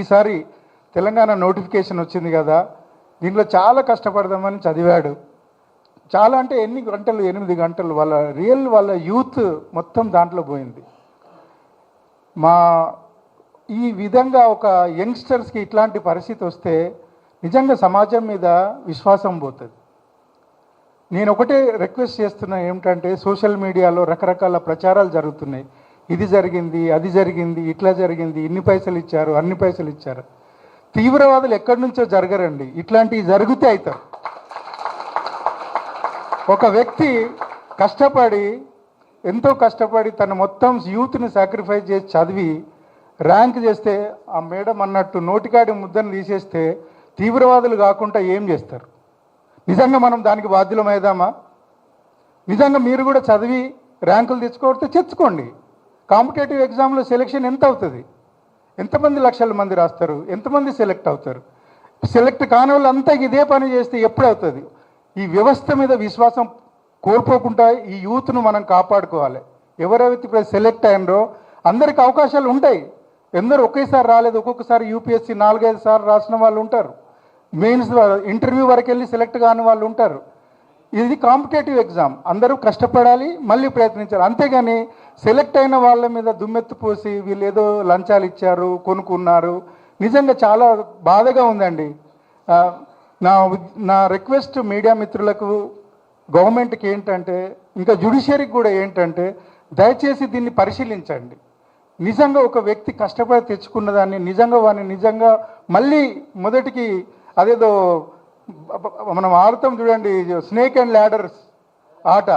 ఈసారి తెలంగాణ నోటిఫికేషన్ వచ్చింది కదా దీంట్లో చాలా కష్టపడదామని చదివాడు. చాలా అంటే ఎన్ని గంటలు ఎనిమిది గంటలు వాళ్ళ రియల్ వాళ్ళ యూత్ మొత్తం దాంట్లో పోయింది. మా ఈ విధంగా ఒక యంగ్స్టర్స్కి ఇట్లాంటి పరిస్థితి వస్తే నిజంగా సమాజం మీద విశ్వాసం పోతుంది. నేను ఒకటే రిక్వెస్ట్ చేస్తున్నా ఏమిటంటే సోషల్ మీడియాలో రకరకాల ప్రచారాలు జరుగుతున్నాయి. ఇది జరిగింది అది జరిగింది ఇట్లా జరిగింది ఇన్ని పైసలు ఇచ్చారు అన్ని పైసలు ఇచ్చారు. తీవ్రవాదులు ఎక్కడి నుంచో జరగరండి. ఇట్లాంటివి జరిగితే అవుతారు ఒక వ్యక్తి కష్టపడి ఎంతో కష్టపడి తన మొత్తం యూత్ని సాక్రిఫైస్ చేసి చదివి ర్యాంక్ చేస్తే ఆ మేడం అన్నట్టు నోటికాడి ముద్దను తీసేస్తే తీవ్రవాదులు కాకుండా ఏం చేస్తారు? నిజంగా మనం దానికి బాధ్యులమైదామా నిజంగా మీరు కూడా చదివి ర్యాంకులు తెచ్చుకోవడితే తెచ్చుకోండి కాంపిటేటివ్ ఎగ్జామ్లో సెలెక్షన్ ఎంత అవుతుంది? ఎంతమంది లక్షల మంది రాస్తారు? ఎంతమంది సెలెక్ట్ అవుతారు? సెలెక్ట్ కాని వాళ్ళంతా ఇదే పని చేస్తే ఎప్పుడు అవుతుంది ఈ వ్యవస్థ మీద విశ్వాసం కోల్పోకుండా ఈ యూత్ను మనం కాపాడుకోవాలి. ఎవరైతే ఇప్పుడు సెలెక్ట్ అయినరో అందరికి అవకాశాలు ఉంటాయి. ఎందరూ ఒకేసారి రాలేదు ఒక్కొక్కసారి యూపీఎస్సీ నాలుగైదు సార్లు రాసిన వాళ్ళు ఉంటారు. మెయిన్స్ ఇంటర్వ్యూ వరకు వెళ్ళి సెలెక్ట్ కాని వాళ్ళు ఉంటారు. ఇది కాంపిటేటివ్ ఎగ్జామ్. అందరూ కష్టపడాలి మళ్ళీ ప్రయత్నించాలి. అంతేగాని సెలెక్ట్ అయిన వాళ్ళ మీద దుమ్మెత్తు పోసి వీళ్ళు ఏదో లంచాలు ఇచ్చారు కొనుక్కున్నారు. నిజంగా చాలా బాధగా ఉందండి. నా నా రిక్వెస్ట్ మీడియా మిత్రులకు గవర్నమెంట్కి ఏంటంటే ఇంకా జుడిషియరీకి కూడా ఏంటంటే దయచేసి దీన్ని పరిశీలించండి. నిజంగా ఒక వ్యక్తి కష్టపడి తెచ్చుకున్న దాన్ని నిజంగా వాడిని నిజంగా మళ్ళీ మొదటికి అదేదో మనం ఆడతాం చూడండి స్నేక్ అండ్ ల్యాడర్స్ ఆట.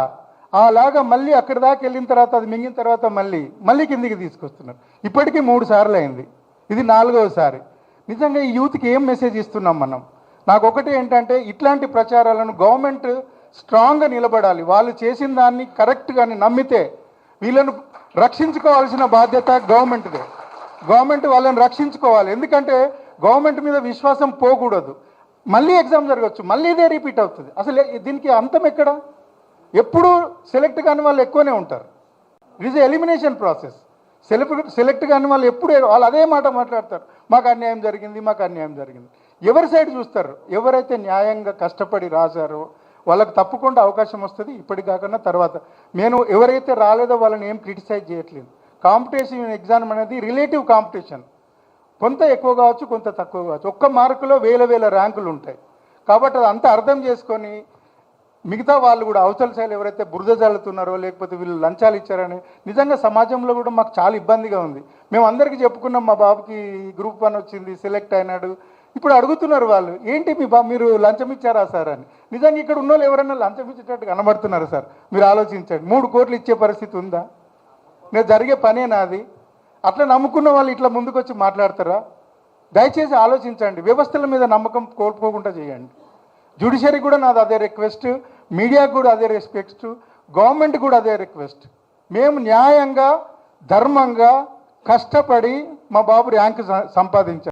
అలాగా మళ్ళీ అక్కడి దాకా వెళ్ళిన తర్వాత అది మింగిన తర్వాత మళ్ళీ మళ్ళీ కిందికి తీసుకొస్తున్నారు. ఇప్పటికీ మూడు సార్లు అయింది. ఇది నాలుగవసారి నిజంగా ఈ యూత్కి ఏం మెసేజ్ ఇస్తున్నాం మనం? నాకు ఒకటి ఏంటంటే ఇట్లాంటి ప్రచారాలను గవర్నమెంట్ స్ట్రాంగ్గా నిలబడాలి. వాళ్ళు చేసిన దాన్ని కరెక్ట్గాని నమ్మితే వీళ్ళను రక్షించుకోవాల్సిన బాధ్యత గవర్నమెంట్దే. గవర్నమెంట్ వాళ్ళని రక్షించుకోవాలి. ఎందుకంటే గవర్నమెంట్ మీద విశ్వాసం పోకూడదు. మళ్ళీ ఎగ్జామ్ జరగచ్చు మళ్ళీ ఇదే రిపీట్ అవుతుంది. అసలు దీనికి అంతం ఎక్కడ? ఎప్పుడూ సెలెక్ట్ కాని వాళ్ళు ఎక్కువనే ఉంటారు. It is elimination process select select కాని వాళ్ళు ఎప్పుడు వాళ్ళు అదే మాట మాట్లాడతారు. మాకు అన్యాయం జరిగింది మాకు అన్యాయం జరిగింది. ఎవరి సైడ్ చూస్తారు? ఎవరైతే న్యాయంగా కష్టపడి రాశారో వాళ్ళకి తప్పకుండా అవకాశం వస్తుంది. ఇప్పటి కాకుండా తర్వాత. నేను ఎవరైతే రాలేదో వాళ్ళని ఏం క్రిటిసైజ్ చేయట్లేదు. కాంపిటేషన్ ఎగ్జామ్ అనేది రిలేటివ్ కాంపిటీషన్ కొంత ఎక్కువ కావచ్చు కొంత తక్కువ కావచ్చు. ఒక్క మార్కులో వేల వేల ర్యాంకులు ఉంటాయి. కాబట్టి అది అంతా అర్థం చేసుకొని మిగతా వాళ్ళు కూడా అవతల శైలి ఎవరైతే బురద జల్లుతున్నారో లేకపోతే వీళ్ళు లంచాలు ఇచ్చారని నిజంగా సమాజంలో కూడా మాకు చాలా ఇబ్బందిగా ఉంది. మేము అందరికీ చెప్పుకున్నాం మా బాబుకి గ్రూప్ వన్ వచ్చింది సెలెక్ట్ అయినాడు. ఇప్పుడు అడుగుతున్నారు వాళ్ళు ఏంటి మీ బా మీరు లంచం ఇచ్చారా సార్? అని. నిజంగా ఇక్కడ ఉన్న వాళ్ళు ఎవరైనా లంచం ఇచ్చేటట్టు కనబడుతున్నారు సార్. మీరు ఆలోచించండి. మూడు కోట్లు ఇచ్చే పరిస్థితి ఉందా? నేను జరిగే పనే నాది. అట్లా నమ్ముకున్న వాళ్ళు ఇట్లా ముందుకు వచ్చి మాట్లాడతారా? దయచేసి ఆలోచించండి. వ్యవస్థల మీద నమ్మకం కోల్పోకుండా చేయండి. జ్యుడిషియరీ కూడా నాది అదే రిక్వెస్ట్. మీడియాకు కూడా అదే రెస్పెక్ట్ గవర్నమెంట్ కూడా అదే రిక్వెస్ట్. మేము న్యాయంగా ధర్మంగా కష్టపడి మా బాబు ర్యాంక్ సంపాదించాం.